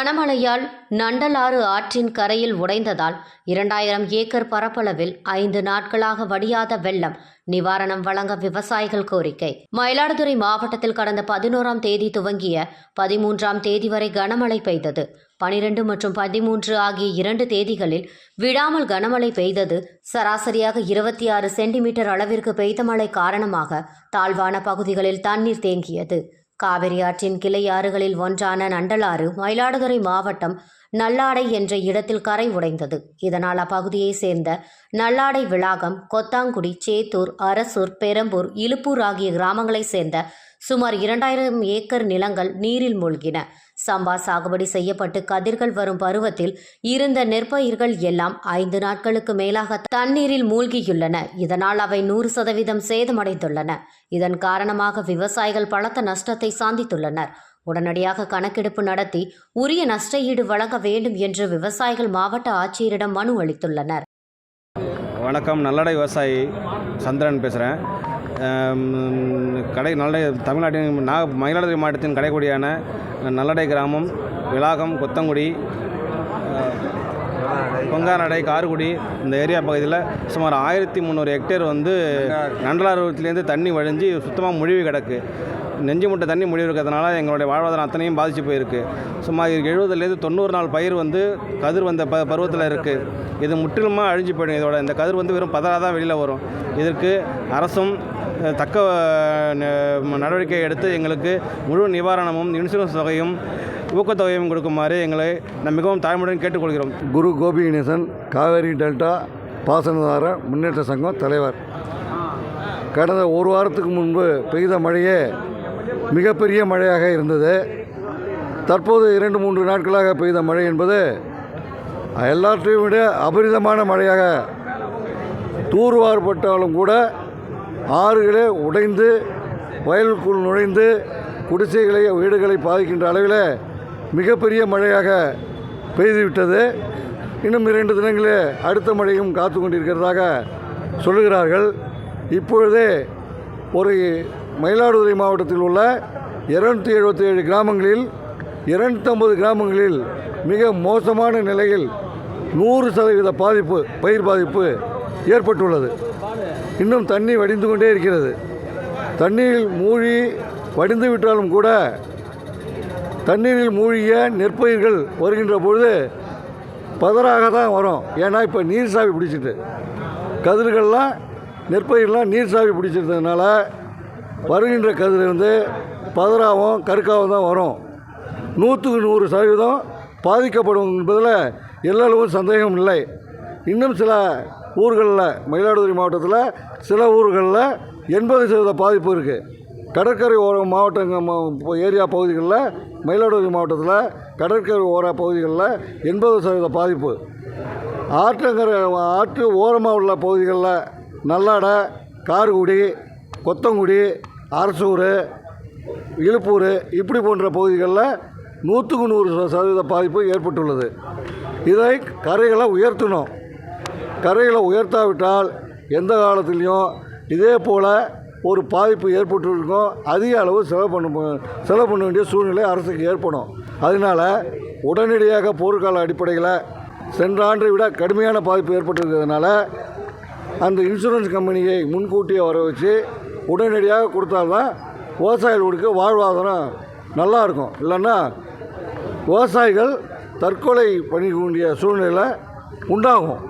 கனமழையால் நண்டலாறு ஆற்றின் கரையில் உடைந்ததால் இரண்டாயிரம் ஏக்கர் பரப்பளவில் ஐந்து நாட்களாக வடியாத வெள்ளம் நிவாரணம் வழங்க விவசாயிகள் கோரிக்கை. மயிலாடுதுறை மாவட்டத்தில் கடந்த பதினோராம் தேதி துவங்கிய பதிமூன்றாம் தேதி வரை கனமழை பெய்தது. பனிரெண்டு மற்றும் பதிமூன்று ஆகிய இரண்டு தேதிகளில் விடாமல் கனமழை பெய்தது. சராசரியாக இருபத்தி ஆறு சென்டிமீட்டர் அளவிற்கு பெய்த மழை காரணமாக தாழ்வான பகுதிகளில் தண்ணீர் தேங்கியது. காவிரி ஆற்றின் கிளை ஆறுகளில் ஒன்றான நண்டலாறு மயிலாடுதுறை மாவட்டம் நல்லாடை என்ற இடத்தில் கரை உடைந்தது. இதனால் அப்பகுதியைச் சேர்ந்த நல்லாடை விளாகம் கொத்தாங்குடி சேத்தூர் அரசூர் பெரம்பூர் இலுப்பூர் ஆகிய கிராமங்களைச் சேர்ந்த சுமார் இரண்டாயிரம் ஏக்கர் நிலங்கள் நீரில் மூழ்கின. சம்பா சாகுபடி செய்யப்பட்டு கதிர்கள் வரும் பருவத்தில் இருந்த நெற்பயிர்கள் எல்லாம் ஐந்து நாட்களுக்கு மேலாக தண்ணீரில் மூழ்கியுள்ளன. இதனால் அவை நூறு சதவீதம் சேதமடைந்துள்ளன. இதன் காரணமாக விவசாயிகள் பலத்த நஷ்டத்தை சாந்தித்துள்ளனர். உடனடியாக கணக்கெடுப்பு நடத்தி உரிய நஷ்ட ஈடு வழங்க வேண்டும் என்று விவசாயிகள் மாவட்ட ஆட்சியரிடம் மனு அளித்துள்ளனர். வணக்கம். நல்லடை விவசாயி சந்திரன் பேசுகிறேன் கடை நல்லடை தமிழ்நாட்டின் நா மயிலாடுதுறை மாவட்டத்தின் கடைக்குடியான நல்லடை கிராமம் விளாகம் கொத்தங்குடி பொங்காநடை கார்குடி இந்த ஏரியா பகுதியில் சுமார் ஆயிரத்தி முந்நூறு ஹெக்டேர் வந்து நண்டலாறுலேருந்து தண்ணி வழிஞ்சு சுத்தமாக முழுவி கிடக்கு. நெஞ்சு முட்டை தண்ணி முடிவு இருக்கிறதுனால எங்களுடைய வாழ்வாதாரம் அத்தனையும் பாதிச்சு போயிருக்கு. சுமார் எழுபதுலேருந்து தொண்ணூறு நாள் பயிர் வந்து கதிர் வந்த ப பருவத்தில் இருக்குது இது முற்றிலுமாக அழிஞ்சு போயிடும். இதோட இந்த கதிர் வந்து வெறும் பதறாக தான் வெளியில் வரும். இதற்கு அரசும் தக்க ந- நடவடிக்கை எடுத்து எங்களுக்கு முழு நிவாரணமும் இன்சூரன்ஸ் தொகையும் ஊக்கத்தொகையும் கொடுக்குமாறு எங்களை நான் மிகவும் தாழ்மையுடன் கேட்டுக்கொள்கிறோம். குரு கோபி கணேசன் காவேரி டெல்டா பாசனதார முன்னேற்ற சங்கம் தலைவர். கடந்த ஒரு வாரத்துக்கு முன்பு பெய்த மழையே மிகப்பெரிய மழையாக இருந்தது. தற்போது இரண்டு மூன்று நாட்களாக பெய்த மழை என்பது எல்லாற்றையும் விட அபரிதமான மழையாக தூர்வார்பட்டாலும் கூட ஆறுகளே உடைந்து வயலுக்குள் நுழைந்து குடிசைகளை வீடுகளை பாதிக்கின்ற அளவில் மிகப்பெரிய மழையாக பெய்துவிட்டது. இன்னும் இரண்டு தினங்களே அடுத்த மழையும் காத்து கொண்டிருக்கிறதாக சொல்லுகிறார்கள். இப்பொழுதே ஒரு மயிலாடுதுறை மாவட்டத்தில் உள்ள இருநூத்தி எழுபத்தி ஏழு கிராமங்களில் இரநூத்தம்பது கிராமங்களில் மிக மோசமான நிலையில் நூறு சதவீத பாதிப்பு பயிர் பாதிப்பு ஏற்பட்டுள்ளது. இன்னும் தண்ணி வடிந்து கொண்டே இருக்கிறது. தண்ணீரில் மூழ்கி வடிந்து விட்டாலும் கூட தண்ணீரில் மூழ்கிய நெற்பயிர்கள் வருகின்ற பொழுது பதறாக தான் வரும். ஏன்னா இப்போ நீர் சாவி பிடிச்சிட்டு. கதிர்கள்லாம் நெற்பயிரெலாம் நீர் சாவி பிடிச்சிருந்ததுனால வருகின்ற கதிர் வந்து பதறாகவும் கருக்காகவும் தான் வரும். நூற்றுக்கு நூறு சதவீதம் பாதிக்கப்படும் என்பதில் எல்லளவும் சந்தேகம் இல்லை. இன்னும் சில ஊர்களில் மயிலாடுதுறை மாவட்டத்தில் சில ஊர்களில் எண்பது சதவீத பாதிப்பு இருக்குது கடற்கரை ஓர மாவட்டங்க ஏரியா பகுதிகளில் மயிலாடுதுறை மாவட்டத்தில் கடற்கரை ஓர பகுதிகளில் எண்பது சதவீத பாதிப்பு. ஆற்றங்கரை ஆற்று ஓரமாக உள்ள பகுதிகளில் நல்லாடை கார்குடி கொத்தங்குடி அரசூர் இழுப்பூர் இப்படி போன்ற பகுதிகளில் நூற்றுக்கு நூறு ச- சதவீத பாதிப்பு ஏற்பட்டுள்ளது. இதை கரைகளை உயர்த்தணும். கரைகளை உயர்த்தாவிட்டால் எந்த காலத்துலேயும் இதே போல் ஒரு பாதிப்பு ஏற்பட்டுருக்கும் அதிக அளவு செலவு பண்ண செலவு பண்ண வேண்டிய சூழ்நிலை அரசுக்கு ஏற்படும். அதனால் உடனடியாக போர்க்கால அடிப்படையில் சென்ற ஆண்டை விட கடுமையான பாதிப்பு ஏற்பட்டிருக்கிறதுனால அந்த இன்சூரன்ஸ் கம்பெனியை முன்கூட்டியே வர வச்சு உடனடியாக கொடுத்தால்தான் விவசாயிகளுக்கு வாழ்வாதாரம் நல்லா இருக்கும் இல்லைன்னா விவசாயிகள் தற்கொலை பண்ணிக்க வேண்டிய சூழ்நிலை உண்டாகும்.